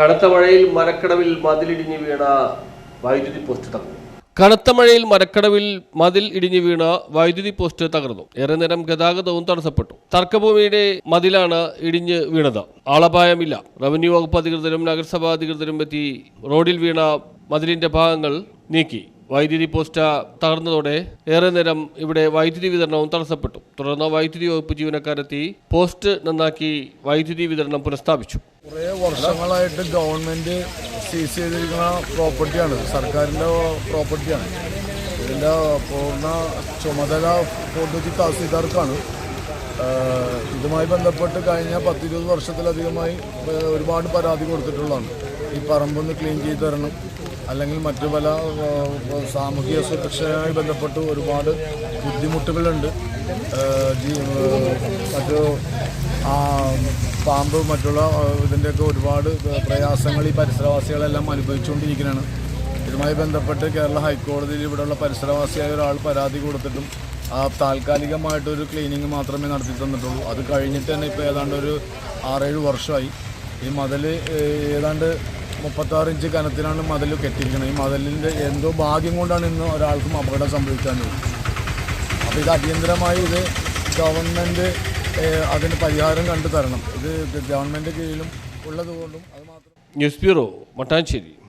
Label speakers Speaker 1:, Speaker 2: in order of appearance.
Speaker 1: കനത്ത മഴയിൽ മരക്കടവിൽ മതിലിടിഞ്ഞ് വീണ വൈദ്യുതി പോസ്റ്റ് തകർന്നു.
Speaker 2: കനത്ത മഴയിൽ മരക്കടവിൽ മതിൽ ഇടിഞ്ഞു വീണ വൈദ്യുതി പോസ്റ്റ് തകർന്നു. ഏറെ നേരം ഗതാഗതവും തടസ്സപ്പെട്ടു. തർക്കഭൂമിയുടെ മതിലാണ് ഇടിഞ്ഞ് വീണത്. ആളപായമില്ല. റവന്യൂ വകുപ്പ് അധികൃതരും നഗരസഭാ അധികൃതരും എത്തി റോഡിൽ വീണ മതിലിന്റെ ഭാഗങ്ങൾ നീക്കി. വൈദ്യുതി പോസ്റ്റ് തകർന്നതോടെ ഏറെ നേരം ഇവിടെ വൈദ്യുതി വിതരണവും തടസ്സപ്പെട്ടു. തുടർന്ന് വൈദ്യുതി വകുപ്പ് ജീവനക്കാരെത്തി പോസ്റ്റ് നന്നാക്കി വൈദ്യുതി വിതരണം പുനഃസ്ഥാപിച്ചു.
Speaker 3: കുറേ വർഷങ്ങളായിട്ട് ഗവൺമെന്റ് സീസ് ചെയ്തിരിക്കുന്ന പ്രോപ്പർട്ടിയാണ്. സർക്കാരിന്റെ പ്രോപ്പർട്ടിയാണ്. ഇതിന്റെ പൂർണ ചുമതല പൊതുജി തഹസീൽദാർക്കാണ്. ഇതുമായി ബന്ധപ്പെട്ട് കഴിഞ്ഞ പത്തിരുപത് വർഷത്തിലധികമായി ഒരുപാട് പരാതി കൊടുത്തിട്ടുള്ളതാണ്. ഈ പറമ്പൊന്ന് ക്ലീൻ ചെയ്ത് തരണം. അല്ലെങ്കിൽ മറ്റു പല സാമൂഹിക സുരക്ഷയുമായി ബന്ധപ്പെട്ട് ഒരുപാട് ബുദ്ധിമുട്ടുകളുണ്ട്. മറ്റു പാമ്പ് മറ്റുള്ള ഇതിന്റെയൊക്കെ ഒരുപാട് പ്രയാസങ്ങൾ ഈ പരിസരവാസികളെല്ലാം അനുഭവിച്ചുകൊണ്ടിരിക്കുകയാണ് ഇതുമായി ബന്ധപ്പെട്ട് കേരള ഹൈക്കോടതിയിൽ ഇവിടെയുള്ള പരിസരവാസിയായ ഒരാൾ പരാതി കൊടുത്തിട്ടും ആ താൽക്കാലികമായിട്ടൊരു ക്ലീനിങ് മാത്രമേ നടത്തി തന്നിട്ടുള്ളൂ. അത് കഴിഞ്ഞിട്ട് തന്നെ ഇപ്പോൾ ഏതാണ്ട് ഒരു ആറേഴ് വർഷമായി. ഈ മതിൽ ഏതാണ്ട് മുപ്പത്താറ് ഇഞ്ച് കനത്തിലാണ് മതിൽ കെട്ടിയിരിക്കുന്നത് ഈ മതിലിന്റെ എന്തോ ഭാഗ്യം കൊണ്ടാണ് ഇന്ന് ഒരാൾക്കും അപകടം സംഭവിക്കാൻ അപ്പോൾ ഇത് അടിയന്തരമായി ഇത് ഗവൺമെന്റ് അതിന് പരിഹാരം കണ്ടു തരണം. ഇത് ഗവൺമെന്റ് കീഴിലും ഉള്ളതുകൊണ്ടും അത് മാത്രം
Speaker 2: ന്യൂസ് ബ്യൂറോ മട്ടാഞ്ചേരി.